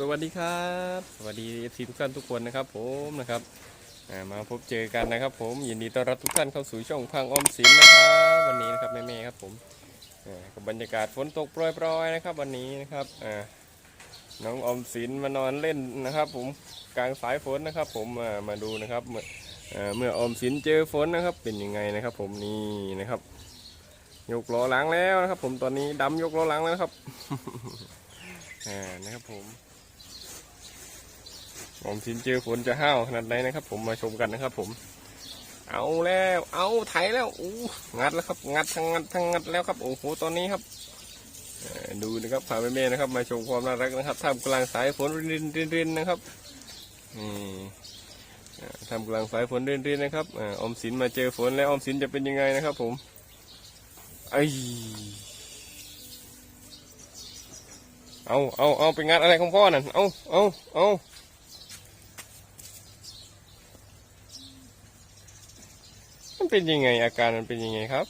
สวัสดีครับ สวัสดีทีทุกท่านทุกคนนะครับผมนะครับมาพบเจอกันนะครับ ผมยินดีต้อนรับทุกท่านเข้าสู่ช่องพังออมสินนะครับ วันนี้นะครับแม่ๆครับผมกับบรรยากาศฝนตกโปรยๆนะครับ วันนี้นะครับน้องออมสินมานอนเล่นนะครับ ผมกลางสายฝนนะครับ ผมมาดูนะครับเมื่ออ่าเมื่อออมสินเจอฝนนะครับ เป็นยังไงนะครับ ผมนี่นะครับ ยกล้อหลังแล้วนะครับ ผมตอนนี้ดำยกล้อหลังแล้วครับนะครับผม ผมสินเจอฝนจะห้าวขนาดไหนนะครับ ผมมาชมกันนะครับ ผม เอาแล้ว เอาไถแล้วอู้งัดแล้วครับ งัดทั้งงัดทั้งงัดแล้วครับโอ้โหตอนนี้ครับดูนะครับพาแม่ๆนะครับ มาชมความน่ารักนะครับท่ามกลางสายฝนรินรินรินนะครับนี่ท่ามกลางสายฝนรินรินนะครับออมสินมาเจอฝนแล้วออมสินจะเป็นยังไงนะครับ ผมไอเอาเอาเอาไปงัดอะไรของพ่อนั่นเอาเอาเอา มันเป็นยังไงอาการมันเป็นยังไงครับ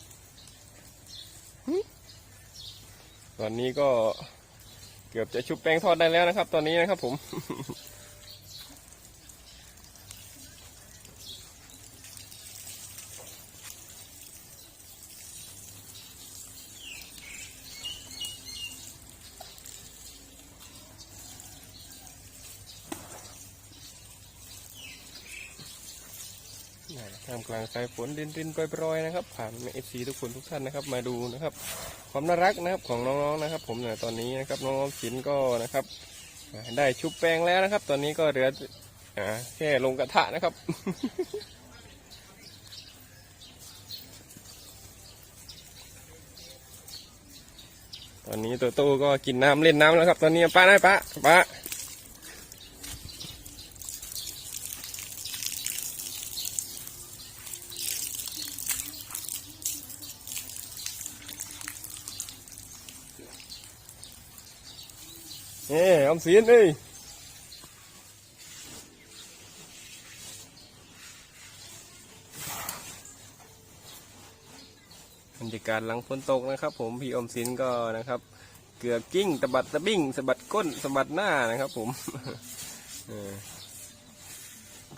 ตอนนี้ก็เกือบจะชุบแป้งทอดได้แล้วนะครับ ตอนนี้นะครับผม ท่ามกลางสายฝนรินรินๆโปรยๆนะครับ ผ่านเอฟซีทุกคนทุกท่านนะครับ มาดูนะครับ ความน่ารักนะครับของน้องๆนะครับ ผมเนี่ยตอนนี้นะครับน้องๆศิลป์ก็นะครับ ได้ชุบแป้งแล้วนะครับ ตอนนี้ก็เหลือแค่ลงกระทะนะครับตอนนี้โตโต้ก็กินน้ำเล่นน้ำแล้วครับ ตอนนี้ป้าได้ป้าป้า เอ้ออมสินเอ้ยบรรยากาศหลังฝนตกนะครับ ผมพี่อมสินก็นะครับ เกือบกิ้งตะบัดตะบิ้งสะบัดก้นสะบัดหน้านะครับ ผม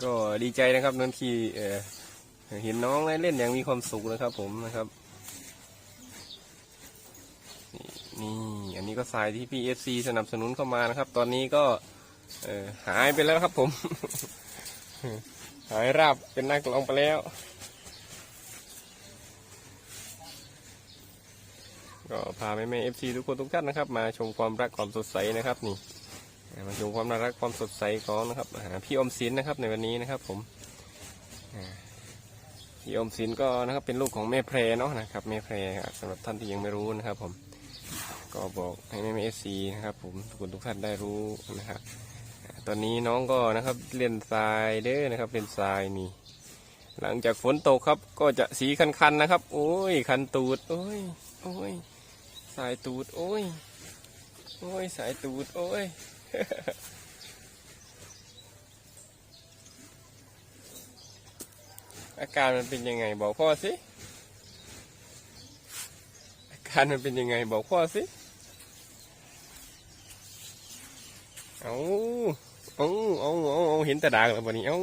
ก็ดีใจนะครับนั่นที่เห็นน้องเล่นอย่างมีความสุขนะครับ ผมนะครับ นี่ อันนี้ก็ทรายที่พี่เอฟซีสนับสนุนเข้ามานะครับ ตอนนี้ก็เออหายไปแล้วครับผม หายราบเป็นนักลองไปแล้ว ก็พาแม่แม่เอฟซีทุกคนทุกท่านนะครับ มาชมความรักความสดใสนะครับ นี่มาชมความน่ารักความสดใสของนะครับอ่าพี่อมสินนะครับในวันนี้นะครับผมพี่อมสินก็นะครับเป็นลูกของแม่แพรเนาะนะครับแม่แพรครับสำหรับท่านที่ยังไม่รู้นะครับผม ก็บอกให้แม่เอฟซีนะครับ ผมทุกคนทุกท่านได้รู้นะครับตอนนี้น้องก็นะครับเล่นทรายเด้อนะครับเป็นทรายนี่ หลังจากฝนตกครับ ก็จะสีคันๆนะครับ โอ้ยคันตูด โอ้ยโอ้ยสายตูด โอ้ยโอ้ยสายตูด โอ้ยอาการมันเป็นยังไงบอกพ่อสิ อาการมันเป็นยังไงบอกพ่อสิ เอาเอาเอาเอาเอาเห็นแต่ดากแล้ววันนี้เอา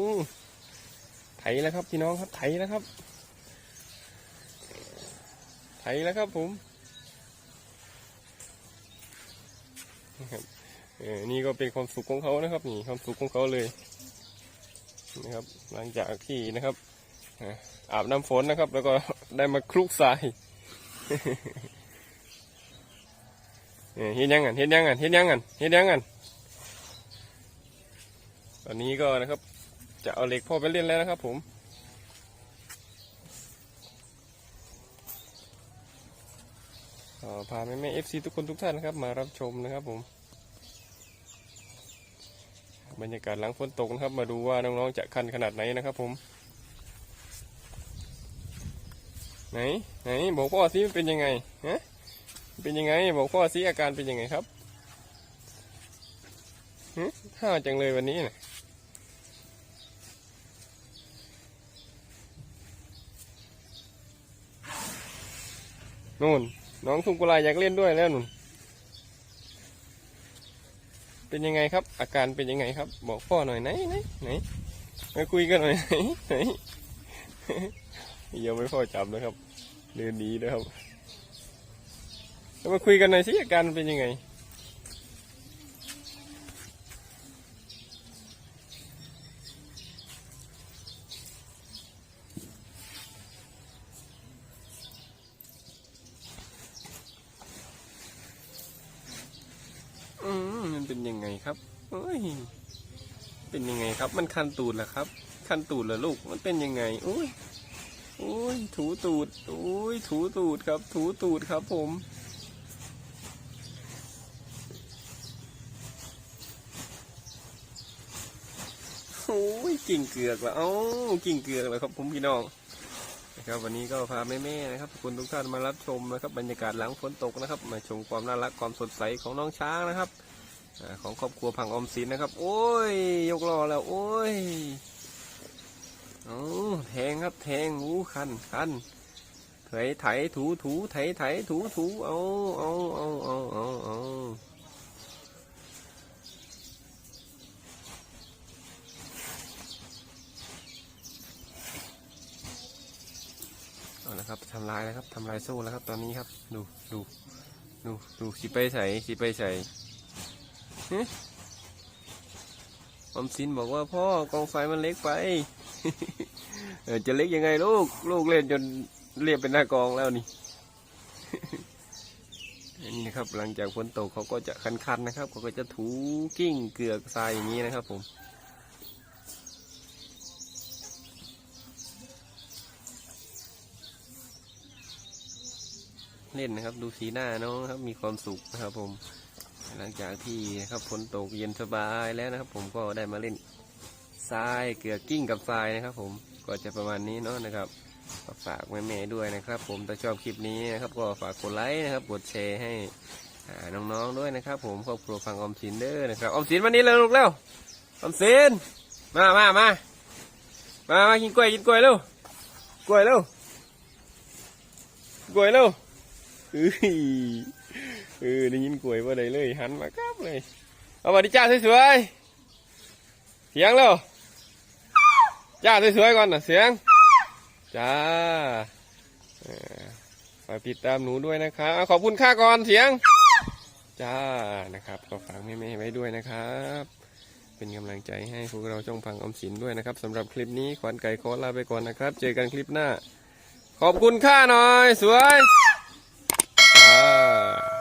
ไถแล้วครับพี่น้องครับไถแล้วครับ ไถแล้วครับผมนะครับเออนี่ก็เป็นความสุขของเขานะครับ นี่ความสุขของเขาเลยนะครับ หลังจากที่นะครับอาบน้ำฝนนะครับ แล้วก็ได้มาคลุกทรายเออเฮ็ดยังกันเฮ็ดยังกันเฮ็ดยังกันเฮ็ดยังกัน ตอนนี้ก็นะครับ จะเอาเหล็กพ่อไปเล่นแล้วนะครับ ผมพาแม่แม่เอฟซีทุกคนทุกท่านนะครับ มารับชมนะครับผม บรรยากาศหลังฝนตกนะครับ มาดูว่าน้องๆจะคันขนาดไหนนะครับ ผม ไหนไหนบอกพ่อสิมันเป็นยังไงฮะเป็นยังไง บอกพ่อสิอาการเป็นยังไงครับหึห้าวจังเลยวันนี้นะ นู่น น้องทุ่งกุลาอยากเล่นด้วยแล้วนุ่น เป็นยังไงครับ อาการเป็นยังไงครับ บอกพ่อหน่อยไหนไหนไหนมาคุยกันหน่อยไหนไหนยังไม่พ่อจับนะครับเดินหนีนะครับแล้วมาคุยกันหน่อยสิอาการเป็นยังไง อืมมันเป็น ยังไงครับเอ้ยเป็นยังไงครับ มันคันตูดเหรอครับ คันตูดเหรอลูก มันเป็นยังไงอุ้ยอุ้ยถูตูดอุ้ยถูตูดครับ ถูตูดครับผมโอ้ยกิ่งเกือกแล้วเอ้ากิ่งเกือกแล้วครับผมพี่น้องนะครับวันนี้ก็พาแม่ๆนะครับคุณทุกท่านมารับชมนะครับบรรยากาศหลังฝนตกนะครับ มาชมความน่ารักความสดใสของน้องช้างนะครับ ของครอบครัวพังอมสินนะครับ โอ้ย ยกล้อแล้ว โอ้ยเอาแทงครับแทงหูคันคันไถไถถูถูไถไถถูถูเอาเอาเอาเอาเอาเอาเอาละครับทำลายแล้วครับทำลายโซ่แล้วครับตอนนี้ครับ ดูดูดูดูสิไปใส่สิไปใส่ อมสินบอกว่าพ่อกองไฟมันเล็กไป เออจะเล็กยังไงลูก ลูกเล่นจนเรียบเป็นหน้ากองแล้วนี่อันนี้นะครับ หลังจากฝนตกเขาก็จะคันๆนะครับเขาก็จะถูกิ้งเกลือกทรายอย่างนี้นะครับ ผมเล่นนะครับ ดูสีหน้าน้องครับ มีความสุขนะครับผม หลังจากที่นะครับฝนตกเย็นสบายแล้วนะครับ ผมก็ได้มาเล่นทรายเกลือกิ้งกับทรายนะครับ ผมก็จะประมาณนี้เนาะนะครับฝากแม่ๆด้วยนะครับ ผมถ้าชอบคลิปนี้นะครับ ก็ฝากกดไลค์นะครับ กดแชร์ให้น้องๆด้วยนะครับ ผมครอบครัวฟังออมสินเด้อนะครับออมสินวันนี้เลยลูกเร็วออมสินมามามามามากินกล้วยกินกล้วยเร็วกล้วยเร็วกล้วยเร็ว เออได้ยินกล้วยว่าได้เลยหันมาครับเลย เอามาดิจ้าสวยๆเสียงเร็วจ้าสวยๆก่อนนะเสียงจ้าเออฝากติดตามหนูด้วยนะครับขอบคุณค่าก่อนเสียง จ้านะครับก็ฝากแม่ๆไว้ด้วยนะครับ เป็นกำลังใจให้พวกเราช่องพังออมสินด้วยนะครับสำหรับคลิปนี้ขวัญไก่ขอลาไปก่อนนะครับ เจอกันคลิปหน้า ขอบคุณค่าหน่อย สวยอ่า